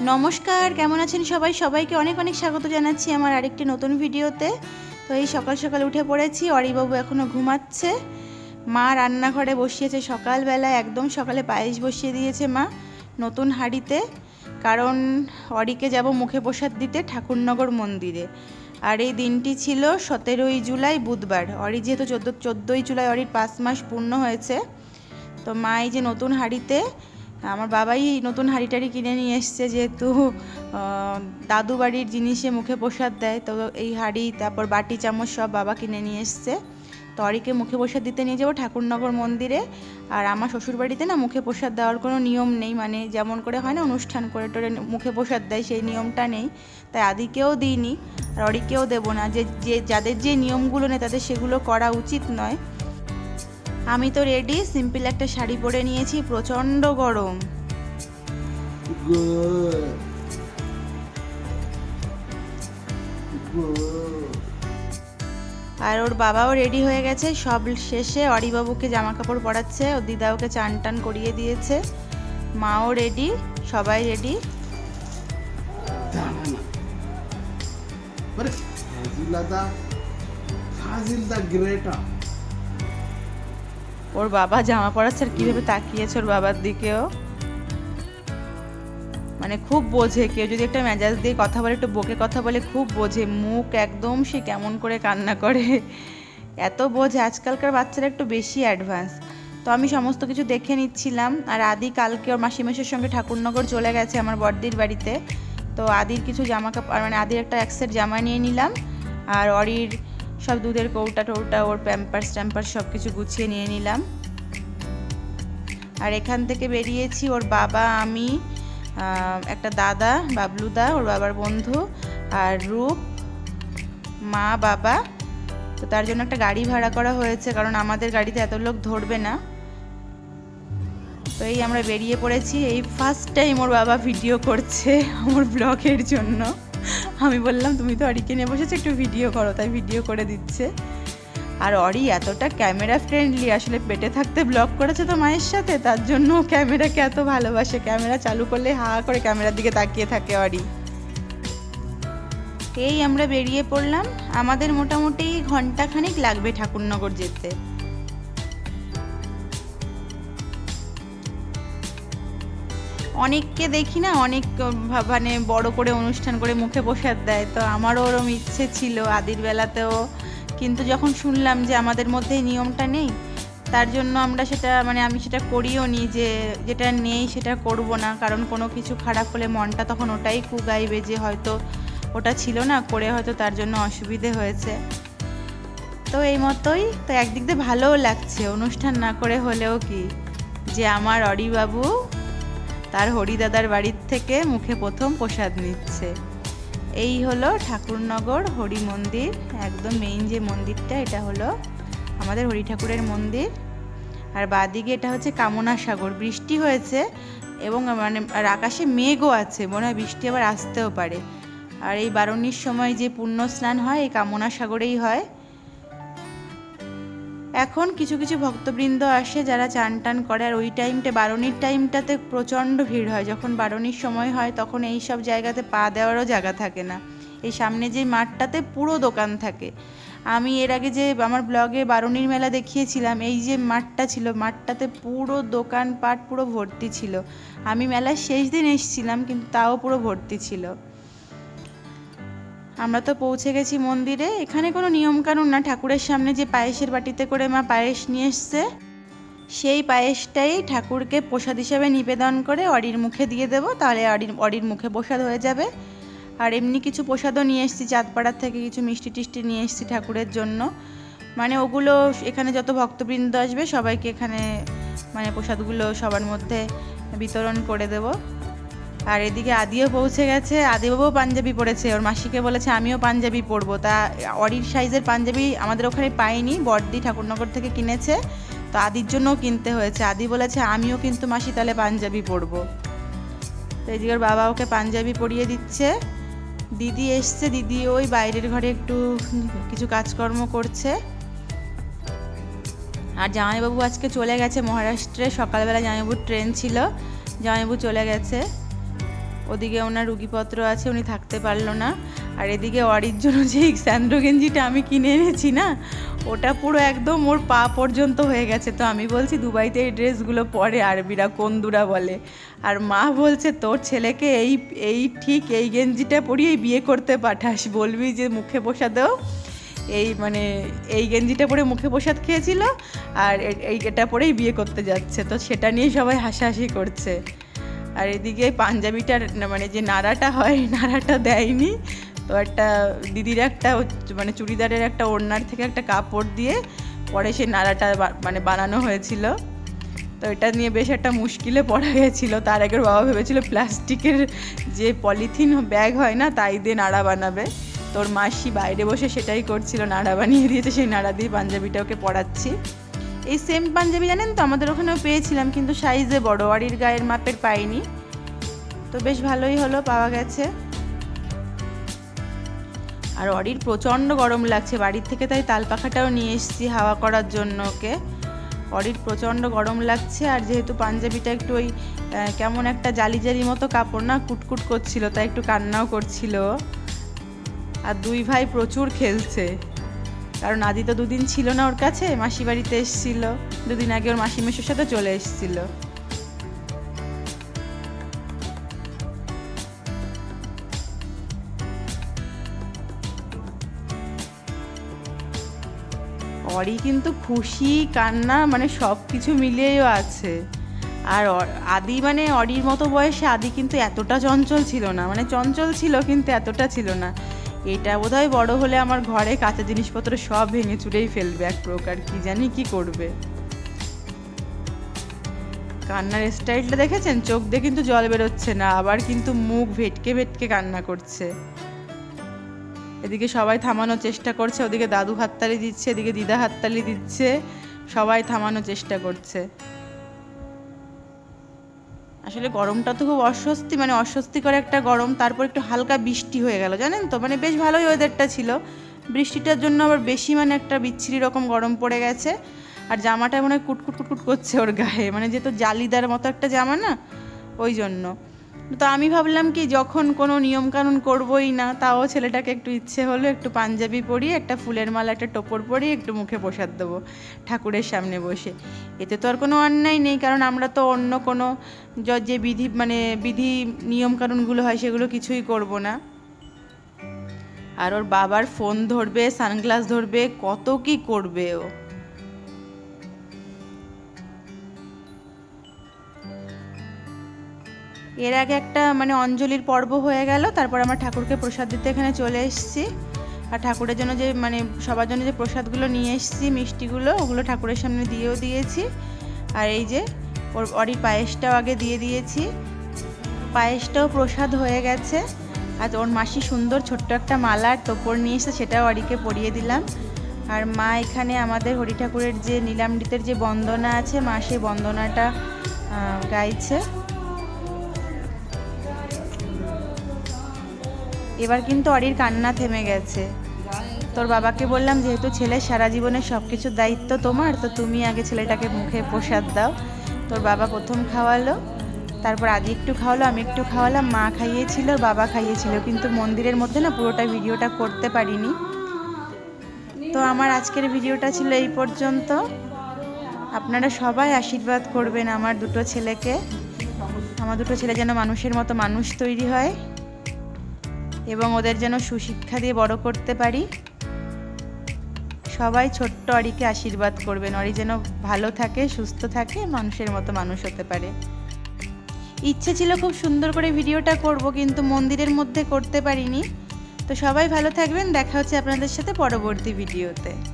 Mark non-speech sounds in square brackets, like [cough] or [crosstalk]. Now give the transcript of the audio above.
নমস্কার, কেমন আছেন সবাই? সবাইকে অনেক অনেক স্বাগত জানাচ্ছি আমার আরেকটি নতুন ভিডিওতে। তো এই সকাল সকাল উঠে পড়েছি, অরিবাবু এখনও ঘুমাচ্ছে। মা রান্নাঘরে বসিয়েছে সকালবেলা একদম সকালে পায়েস বসিয়ে দিয়েছে মা নতুন হাঁড়িতে। কারণ অরিকে যাব মুখে প্রসাদ দিতে ঠাকুরনগর মন্দিরে। আর এই দিনটি ছিল সতেরোই জুলাই, বুধবার। অরি যেহেতু চোদ্দ, চোদ্দোই জুলাই অরির পাঁচ মাস পূর্ণ হয়েছে, তো মা এই যে নতুন হাঁড়িতে আমার বাবাই নতুন হাঁড়ি টাড়ি কিনে নিয়ে এসছে যেহেতু দাদু বাড়ির জিনিসে মুখে প্রসাদ দেয়, তো এই হাঁড়ি, তারপর বাটি, চামচ সব বাবা কিনে নিয়ে এসছে। তো অরিকে মুখে প্রসাদ দিতে নিয়ে যাব ঠাকুরনগর মন্দিরে। আর আমার শ্বশুর বাড়িতে না মুখে প্রসাদ দেওয়ার কোনো নিয়ম নেই মানে যেমন করে হয় না অনুষ্ঠান করে টোরে মুখে প্রসাদ দেয়, সেই নিয়মটা নেই। তাই আদিকেও দিইনি, আর অরিকেও দেবো না। যে যে, যাদের যে নিয়মগুলো নেই, তাদের সেগুলো করা উচিত নয়। আমি তো রেডি সিম্পল একটা শাড়ি পরে নিয়েছি, প্রচণ্ড গরম. আর ওর বাবাও রেডি হয়ে গেছে, সব শেষে অরিবাবুকে জামা কাপড় পরাচ্ছে, ওর দিদা ওকে চান টান করিয়ে দিয়েছে। মাও রেডি সবাই রেডি ওর বাবা জামা পরাচ্ছে আর কীভাবে তাকিয়েছে ওর বাবার দিকেও? মানে খুব বোঝে, কেউ যদি একটা মেজাজ দিয়ে কথা বলে, একটু বকে কথা বলে, খুব বোঝে। মুখ একদম সে কেমন করে কান্না করে। এত বোঝে, আজকালকার বাচ্চারা একটু বেশি অ্যাডভান্স তো আমি সমস্ত কিছু দেখে নিচ্ছিলাম। আর আদি কালকে ওর মাসি মাসের সঙ্গে ঠাকুরনগর চলে গেছে আমার বড়দির বাড়িতে। তো আদির কিছু জামা কাপড় মানে আদির একটা এক জামা নিয়ে নিলাম। আর অরির সব দুধের কৌটা টৌটা, ওর প্যাম্পার্স ট্যাম্পার্স সব কিছু গুছিয়ে নিয়ে নিলাম। আর এখান থেকে বেরিয়েছি, ওর বাবা, আমি একটা দাদা, বাবলুদা, ওর বাবার বন্ধু আর রূপ, মা, বাবা। তো তার জন্য একটা গাড়ি ভাড়া করা হয়েছে, কারণ আমাদের গাড়িতে এত লোক ধরবে না। তো এই আমরা বেরিয়ে পড়েছি, এই ফার্স্ট টাইম ওর বাবা ভিডিও করছে [laughs] আমার ব্লগের জন্য। আমি বললাম, তুমি তো অরিকে নিয়ে বসেছো, একটু ভিডিও করো। তাই ভিডিও করে দিচ্ছে। আর অরি এতটা ক্যামেরা ফ্রেন্ডলি আসলে পেটে থাকতে ব্লগ করেছে তো মায়ের সাথে, তার জন্য ক্যামেরাকে এত ভালোবাসে। ক্যামেরা চালু করলে হা করে ক্যামেরার দিকে তাকিয়ে থাকে অরি। এই আমরা বেরিয়ে পড়লাম। আমাদের মোটামুটি ঘন্টাখানেক লাগবে ঠাকুরনগর যেতে। অনেককে দেখি না, অনেক মানে বড় করে অনুষ্ঠান করে মুখে প্রসাদ দেয়। তো আমারও ওরম ইচ্ছে ছিল আদির বেলাতেও। কিন্তু যখন শুনলাম যে আমাদের মধ্যে নিয়মটা নেই, তার জন্য আমরা সেটা মানে আমি সেটা করিও নি যে যেটা নেই সেটা করব না। কারণ কোনো কিছু খারাপ হলে মনটা তখন ওটাই কুগাইবে যে হয়তো ওটা ছিল না, করে হয়তো তার জন্য অসুবিধে হয়েছে। তো এই মতোই, তো একদিক দিয়ে ভালোও লাগছে। অনুষ্ঠান না করে হলেও কি? যে আমার অরিবাবু তার হরিদাদার বাড়ির থেকে মুখে প্রথম প্রসাদ নিচ্ছে। এই হলো ঠাকুরনগর হরি মন্দির, একদম মেইন যে মন্দিরটা, এটা হলো আমাদের হরি ঠাকুরের মন্দির। আর বাদিকে এটা হচ্ছে কামনা সাগর বৃষ্টি হয়েছে এবং মানে আর আকাশে মেঘও আছে, মনে হয় বৃষ্টি আবার আসতেও পারে। আর এই বারণীর সময় যে পুণ্য স্নান হয়, এই কামনা সাগরেই হয়। এখন কিছু কিছু ভক্তবৃন্দ আসে যারা চান টান করে, আর ওই টাইমটা বারণীর টাইমটাতে প্রচণ্ড ভিড় হয়। যখন বারণীর সময় হয়, তখন এই সব জায়গাতে পা দেওয়ারও জায়গা থাকে না। এই সামনে যে মাঠটাতে পুরো দোকান থাকে। আমি এর আগে যে আমার ব্লগে বারণীর মেলা দেখিয়েছিলাম, এই যে মাঠটা ছিল, মাঠটাতে পুরো দোকান পাট পুরো ভর্তি ছিল। আমি মেলার শেষ দিন এসেছিলাম, কিন্তু তাও পুরো ভর্তি ছিল। আমরা তো পৌঁছে গেছি মন্দিরে। এখানে কোনো নিয়মকানুন না। ঠাকুরের সামনে যে পায়েসের বাটিতে করে মা পায়েস নিয়ে এসছে, সেই পায়েসটাই ঠাকুরকে প্রসাদ হিসাবে নিবেদন করে অরির মুখে দিয়ে দেবো। তাহলে অরির অরির মুখে প্রসাদ হয়ে যাবে। আর এমনি কিছু প্রসাদও নিয়ে এসেছি। চাঁদপাড়ার থেকে কিছু মিষ্টি টিষ্টি নিয়ে এসেছি ঠাকুরের জন্য। মানে ওগুলো এখানে যত ভক্তবৃন্দ আসবে, সবাইকে এখানে মানে প্রসাদগুলো সবার মধ্যে বিতরণ করে দেবো। আর এদিকে আদিও পৌঁছে গেছে। আদিবাবুও পাঞ্জাবি পরেছে ওর মাসিকে বলেছে, আমিও পাঞ্জাবি পরবো তা অরির সাইজের পাঞ্জাবি আমাদের ওখানে পাইনি বড়দি ঠাকুরনগর থেকে কিনেছে। তো আদির জন্যও কিনতে হয়েছে। আদি বলেছে, আমিও কিন্তু মাসি তাহলে পাঞ্জাবি পরবো তো এদিকে ওর বাবা ওকে পাঞ্জাবি পরিয়ে দিচ্ছে। দিদি এসছে, দিদি ওই বাইরের ঘরে একটু কিছু কাজকর্ম করছে। আর জামাইবাবু আজকে চলে গেছে মহারাষ্ট্রে। সকালবেলা জামাইবাবুর ট্রেন ছিল। জামাইবাবু চলে গেছে। ওদিকে ওনার রুগীপত্র আছে, উনি থাকতে পারল না। আর এদিকে অরির জন্য যে স্যান্ডো গেঞ্জিটা আমি কিনে এনেছি না, ওটা পুরো একদম ওর পা পর্যন্ত হয়ে গেছে। তো আমি বলছি, দুবাইতে এই ড্রেসগুলো পরে আরবিরা কন্দুরা বলে। আর মা বলছে, তোর ছেলেকে এই এই ঠিক এই গেঞ্জিটা পরিয়েই বিয়ে করতে পাঠাস। বলবি যে, মুখে বসা দাও এই মানে এই গেঞ্জিটা পরে মুখে প্রসাদ খেয়েছিল, আর এই, এটা পরেই বিয়ে করতে যাচ্ছে। তো সেটা নিয়ে সবাই হাসাহাসি করছে। আর এদিকে পাঞ্জাবিটার মানে যে নাড়াটা হয়, নাড়াটা দেয়নি। তো একটা দিদির একটা মানে চুড়িদারের একটা ওড়নার থেকে একটা কাপড় দিয়ে পরে সেই নাড়াটা মানে বানানো হয়েছিল। তো এটা নিয়ে বেশ একটা মুশকিলে পড়া গেছিল। তার আগের বাবা ভেবেছিল প্লাস্টিকের যে পলিথিন ব্যাগ হয় না, তাই দিয়ে নাড়া বানাবে। তোর মাসি বাইরে বসে সেটাই করছিল, নাড়া বানিয়ে দিয়েছে, সেই নাড়া দিয়ে পাঞ্জাবিটা ওকে পরাচ্ছি এই সেম পাঞ্জাবি জানেন তো? আমাদের ওখানেও পেয়েছিলাম, কিন্তু সাইজে বড়। আড়ির গায়ের মাপের পাইনি। তো বেশ ভালোই হলো, পাওয়া গেছে। আর অরির প্রচণ্ড গরম লাগছে। বাড়ির থেকে তাই তাল পাখাটাও নিয়ে এসেছি হাওয়া করার জন্য ওকে। অরির প্রচণ্ড গরম লাগছে, আর যেহেতু পাঞ্জাবিটা একটু ওই কেমন একটা জালি জালি মতো কাপড় না, কুটকুট করছিল, তাই একটু কান্নাও করছিল। আর দুই ভাই প্রচুর খেলছে। কারণ আদি তো দুদিন ছিল না ওর কাছে, মাসি বাড়িতে এসেছিল। দুদিন আগে ওর মাসি মেসোর সাথে চলে এসেছিল। অরি কিন্তু খুশি, কান্না মানে সব কিছু মিলিয়েও আছে। আর আদি মানে অরির মতো বয়সে আদি কিন্তু এতটা চঞ্চল ছিল না। মানে চঞ্চল ছিল কিন্তু এতটা ছিল না। এটা বোধহয় বড় হলে আমার ঘরে কাঁচা জিনিসপত্র সব ভেঙে চুরেই ফেলবে এক প্রকার, কি জানি কি করবে। কান্নার স্টাইলটা দেখেছেন? চোখ দিয়ে কিন্তু জল বেরোচ্ছে না, আবার কিন্তু মুখ ভেটকে ভেটকে কান্না করছে। এদিকে সবাই থামানোর চেষ্টা করছে, ওদিকে দাদু হাততালি দিচ্ছে, এদিকে দিদা হাততালি দিচ্ছে, সবাই থামানোর চেষ্টা করছে। আসলে গরমটা তো খুব অস্বস্তি মানে অস্বস্তিকর একটা গরম। তারপর একটু হালকা বৃষ্টি হয়ে গেল, জানেন তো? মানে বেশ ভালোই ওয়েদারটা ছিল। বৃষ্টিটার জন্য আবার বেশি মানে একটা বিচ্ছিরি রকম গরম পড়ে গেছে। আর জামাটা মনে হয় কুটকুট কুটকুট করছে ওর গায়ে। মানে যেহেতু জালিদার মতো একটা জামা না? ওই জন্য। তো আমি ভাবলাম কি, যখন কোনো নিয়মকানুন করবোই না, তাও ছেলেটাকে একটু ইচ্ছে হলো একটু পাঞ্জাবি পরিয়ে, একটা ফুলের মালা, একটা টোপর পরিয়ে একটু মুখে প্রসাদ দেবো ঠাকুরের সামনে বসে। এতে তো আর কোনো অন্যায় নেই, কারণ আমরা তো অন্য কোনো যে বিধি মানে বিধি নিয়মকানুনগুলো হয়, সেগুলো কিছুই করব না। আর ওর বাবার ফোন ধরবে, সানগ্লাস ধরবে, কত কি করবে ও। এর আগে একটা মানে অঞ্জলির পর্ব হয়ে গেল, তারপর আমরা ঠাকুরকে প্রসাদ দিতে এখানে চলে এসেছি। আর ঠাকুরের জন্য যে মানে সবার জন্য যে প্রসাদগুলো নিয়ে এসেছি, মিষ্টিগুলো, ওগুলো ঠাকুরের সামনে দিয়েও দিয়েছি। আর এই যে ওর অরির পায়েসটাও আগে দিয়ে দিয়েছি। পায়েসটাও প্রসাদ হয়ে গেছে। আর ওর মাসি সুন্দর ছোট্ট একটা মালার তোপর নিয়ে এসে সেটাও অরিকে পরিয়ে দিলাম। আর মা এখানে আমাদের হরি ঠাকুরের যে নীলামৃতের যে বন্দনা আছে, মা সেই বন্দনাটা গাইছে। এবার কিন্তু অরির কান্না থেমে গেছে। তোর বাবাকে বললাম, যেহেতু ছেলে, সারা জীবনের সব কিছুর দায়িত্ব তোমার, তো তুমি আগে ছেলেটাকে মুখে প্রসাদ দাও। তোর বাবা প্রথম খাওয়ালো, তারপর আদি একটু খাওয়ালো, আমি একটু খাওয়ালাম, মা খাইয়েছিল, বাবা খাইয়েছিল, কিন্তু মন্দিরের মধ্যে না পুরোটা ভিডিওটা করতে পারিনি। তো আমার আজকের ভিডিওটা ছিল এই পর্যন্ত। আপনারা সবাই আশীর্বাদ করবেন আমার দুটো ছেলেকে। আমার দুটো ছেলে যেন মানুষের মতো মানুষ তৈরি হয়। এবং ওদের যেন সুশিক্ষা দিয়ে বড় করতে পারি। সবাই ছোট্ট অরিকে আশীর্বাদ করবেন। অরি যেন ভালো থাকে, সুস্থ থাকে, মানুষের মতো মানুষ হতে পারে। ইচ্ছে ছিল খুব সুন্দর করে ভিডিওটা করব, কিন্তু মন্দিরের মধ্যে করতে পারিনি। তো সবাই ভালো থাকবেন। দেখা হচ্ছে আপনাদের সাথে পরবর্তী ভিডিওতে।